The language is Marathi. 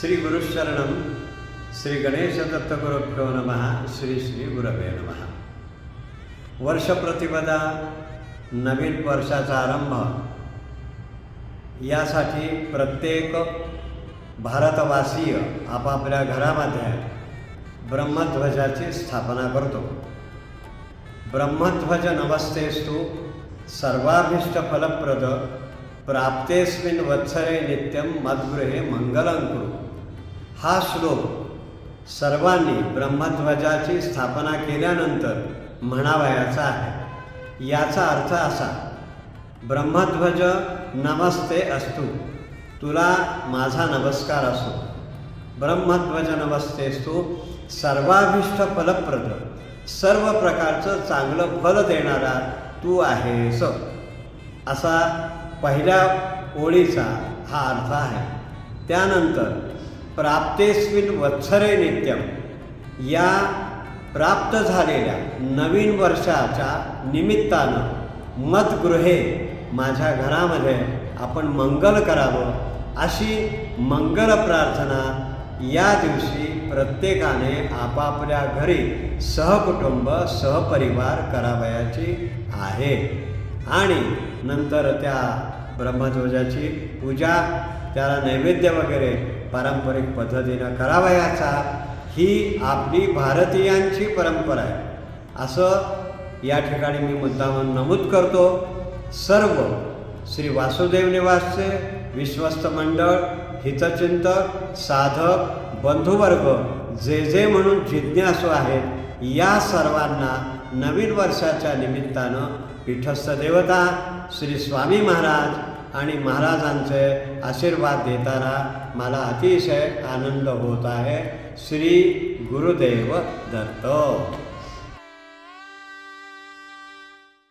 श्री गुरुशरणम श्री गणेश दत्तगुरुभ्यो नमः श्री श्री गुरवे नमः. वर्षप्रतिपदा नवीन वर्षाचा आरंभ. यासाठी प्रत्येक भारतवासीय आपापल्या घरामध्ये ब्रह्मध्वजाची स्थापना करतो. ब्रह्मध्वज नमस्तेस्तु सर्वाभीष्ट फलप्रद प्राप्तेस्मिन वत्सरे नित्यं मद्गृहे मंगलं कुरु. हा श्लोक सर्वांनी ब्रह्मध्वजाची स्थापना केल्यानंतर म्हणावयाचा आहे. याचा अर्थ असा ब्रह्मध्वज नमस्ते असतो तुला माझा नमस्कार असो. ब्रह्मध्वज नमस्ते असतो सर्वाभिष्ट फलप्रद सर्व प्रकारचं चांगलं फल देणारा तू आहेस. असा पहिल्या ओळीचा हा अर्थ आहे. त्यानंतर प्राप्तेस्मिन वत्सरे नित्यम या प्राप्त झालेल्या नवीन वर्षाच्या निमित्तानं मतगृहे माझ्या घरामध्ये आपण मंगल करावं अशी मंगल प्रार्थना या दिवशी प्रत्येकाने आपापल्या घरी सहकुटुंब सहपरिवार करावयाची आहे. आणि नंतर त्या ब्रह्मध्वजाची पूजा त्याला नैवेद्य वगैरे पारंपरिक पद्धतीनं करावयाचा ही आपली भारतीयांची परंपरा आहे. असं या ठिकाणी मी मुद्दामून नमूद करतो. सर्व श्री वासुदेव निवासचे विश्वस्त मंडळ हितचिंतक साधक बंधुवर्ग जे जे म्हणून जिज्ञासू आहेत या सर्वांना नवीन वर्षाच्या निमित्तानं पीठस्थ देवता श्री स्वामी महाराज आणि महाराजांचे आशीर्वाद देताना मला अतिशय आनंद होत आहे. श्री गुरुदेव दत्त.